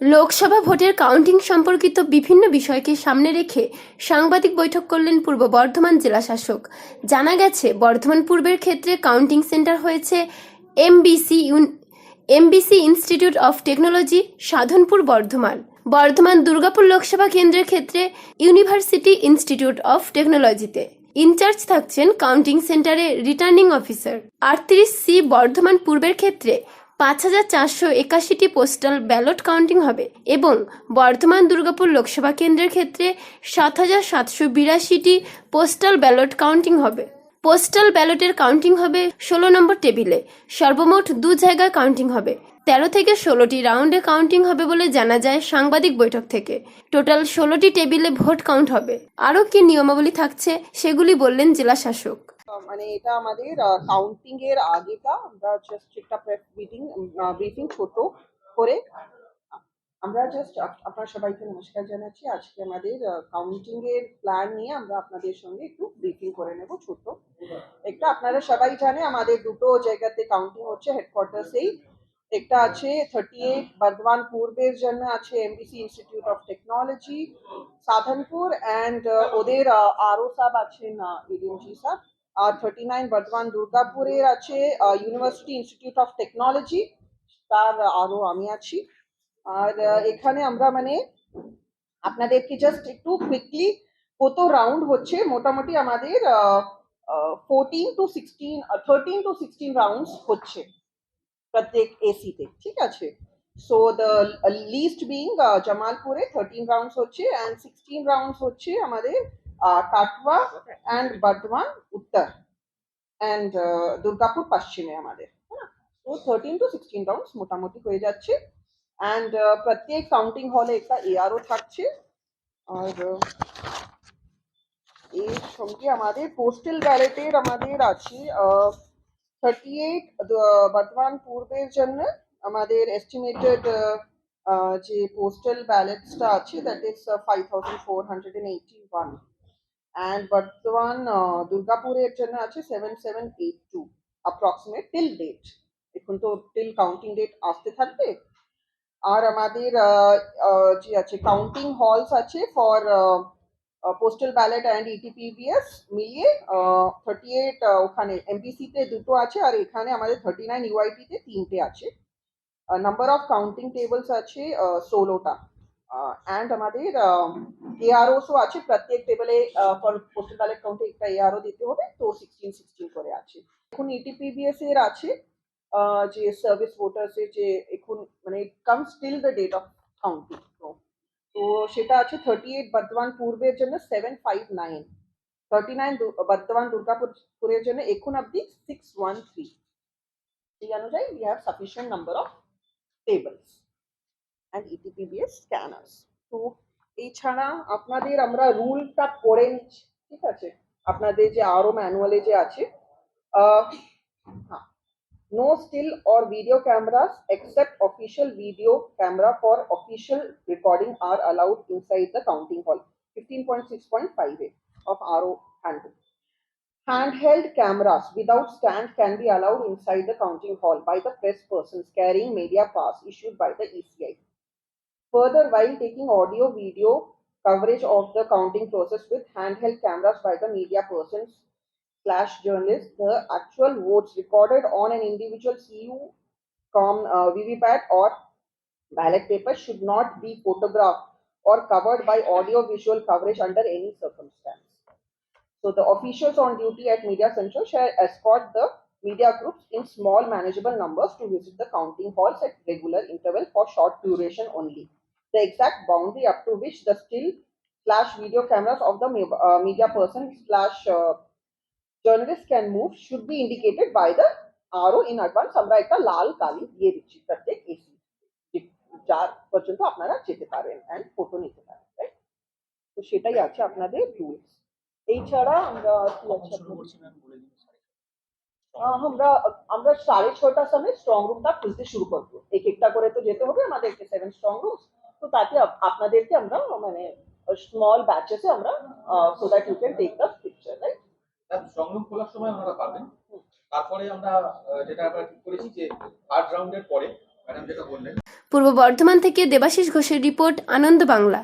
লোকসভা ভোটের কাউন্টিং সম্পর্কিত বিভিন্ন বিষয়কে সামনে রেখে সাংবাদিক বৈঠক করলেন পূর্ব বর্ধমান জেলা শাসক। জানা গেছে, বর্ধমান পূর্বের ক্ষেত্রে কাউন্টিং সেন্টার হয়েছে MBC MBC institute of technology, Sadhanpur, Bardhaman. Bardhaman Durgapur Lok Sabha কেন্দ্রের ক্ষেত্রে ইউনিভার্সিটি ইনস্টিটিউট অফ টেকনোলজিতে। ইনচার্জ থাকছেন কাউন্টিং সেন্টারে রিটার্নিং অফিসার। আটত্রিশ সি বর্ধমান পূর্বের ক্ষেত্রে পাঁচ হাজার চারশো একাশিটি পোস্টাল ব্যালট কাউন্টিং হবে এবং বর্ধমান দুর্গাপুর লোকসভা কেন্দ্রের ক্ষেত্রে সাত হাজার সাতশো বিরাশিটি পোস্টাল ব্যালট কাউন্টিং হবে। পোস্টাল ব্যালটের কাউন্টিং হবে ষোলো নম্বর টেবিলে। সর্বমোট দু জায়গায় কাউন্টিং হবে। তেরো থেকে ষোলোটি রাউন্ডে কাউন্টিং হবে বলে জানা যায় সাংবাদিক বৈঠক থেকে। টোটাল ষোলোটি টেবিলে ভোট কাউন্ট হবে। আরও কি নিয়মাবলী থাকছে সেগুলি বললেন জেলা শাসক মানে এটা আমাদের কাউন্টিং এর আগেটা আমরা জাস্ট একটা মিটিং ব্রিফিং ছোট করে, আমরা জাস্ট আপনার সবাইকে নমস্কার জানাচ্ছি। আজকে আমাদের কাউন্টিং এর প্ল্যান নিয়ে আমরা আপনাদের সঙ্গে একটু ব্রিফিং করে নেব ছোট। একটা আপনারা সবাই জানে, আমাদের দুটো জায়গাতে কাউন্টিং হচ্ছে হেডকোয়ার্টার্সেই একটা আছে থার্টি এইট বর্ধমান পূর্বের জন্য আছে MBC institute of technology Sadhanpur and ওদের আরও সাব আছেন ইডিএমজি সাব আর থার্টি নাইন বর্ধমান দুর্গাপুরের আছে ইউনিভার্সিটি ইনস্টিটিউট অফ টেকনোলজি তার আরও আমি আছি। আর এখানে আমরা মানে আপনাদেরকে জাস্ট একটু কুইকলি কত রাউন্ড হচ্ছে, মোটামুটি আমাদের fourteen to sixteen thirteen to sixteen rounds হচ্ছে প্রত্যেক এসিতে ঠিক আছে? সো দ্য লিস্ট বিং জামালপুরে থার্টিন রাউন্ডস হচ্ছে অ্যান্ড সিক্সটিন রাউন্ডস হচ্ছে আমাদের আহ, কাটওয়া অ্যান্ড বর্ধমান উত্তর। অ্যান্ড দুর্গাপুর পশ্চিমে আমাদের তো থার্টিন টু সিক্সটিন রাউন্ডস মোটামুটি হয়ে যাচ্ছে। অ্যান্ড প্রত্যেক কাউন্টিং হলে একটা এআরও থাকছে। আর এর সঙ্গে আমাদের পোস্টাল ব্যালেটের আমাদের আছে থার্টি এইট বর্ধমান পূর্বের জন্য আমাদের এস্টিমেটেড যে পোস্টাল ব্যালেটসটা আছে that is five thousand four hundred and eighty one and Bardhaman uh, দুর্গাপুরের জন্য আছে seven seven eight two approximate date এখন তো টিল কাউন্টিং ডেট আসতে থাকবে আর আমাদের যে আছে কাউন্টিং হলস আছে for postal ballot and ETPBS মিলিয়ে থার্টি এইট ওখানে এমপিসিতে দুটো আছে আর এখানে আমাদের থার্টি নাইন ইউআইটিতে তিনটে আছে নাম্বার অফ কাউন্টিং টেবলস আছে ষোলোটা। অ্যান্ড আমাদের এআরওসও আছে প্রত্যেক টেবিলে ফর পোস্টাল ব্যালেট কাউন্টে একটা এআরও দিতে হবে তো সিক্সটিন সিক্সটিন করে আছে এখন ইটিপিবিএস এর আছে আহ, যে সার্ভিস ভোটার্সের যে এখন মানে comes till the date of counting তো সেটা আছে থার্টি এইট বর্ধমান পূর্বের জন্য seven five nine thirty nine Bardhaman দুর্গাপুরের জন্য এখন অব্দি সিক্স ওয়ান থ্রি এই অনুযায়ী we have sufficient number of tables and ETPBS scanners তো এছাড়া আপনাদের আমরা রুলটা পড়ে নিচ্ছি ঠিক আছে আপনাদের যে আরও ম্যানুয়ালে যে আছে আহ, হ্যাঁ no still or video cameras except official video camera for official recording are allowed inside the counting hall 15.6.58 of RO handbook. Handheld cameras without stand can be allowed inside the counting hall by the press persons carrying media pass issued by the ECI. Further, while taking audio video coverage of the counting process with handheld cameras by the media persons slash journalists, the actual votes recorded on an individual CU com uh, VVPAT or ballot paper should not be photographed or covered by audio visual coverage under any circumstance. So the officials on duty at Media Central shall escort the media groups in small manageable numbers to visit the counting halls at regular interval for short duration only. The exact boundary up to which the still slash video cameras of the me- uh, media person slash uh, journalist can move should be indicated by the RO in advance আমরা একটা লাল কালি দিয়ে দিচ্ছি প্রত্যেক AC যার পর্যন্ত আপনারা যেতে পারেন অ্যান্ড ফটো নিতে পারেন right? তো সেটাই আছে আপনাদের রুলস এছাড়া আমরা আমরা আমরা সাড়ে ছটার সময় স্ট্রং রুমটা খুলতে শুরু করব। এক একটা করে তো যেতে হবে আমাদেরকে সেভেন স্ট্রং রুম তো তাতে আপনাদেরকে আমরা মানে স্মল ব্যাচেসে আমরা so that you can take the picture right সংগ্রহ খোলার সময় ওনারা পাবেন তারপরে আমরা যেটা আমরা ঠিক করেছি যে থার্ড রাউন্ডের পরে ম্যাডাম যেটা বললেন। পূর্ব বর্ধমান থেকে দেবাশিস ঘোষের রিপোর্ট আনন্দ বাংলা।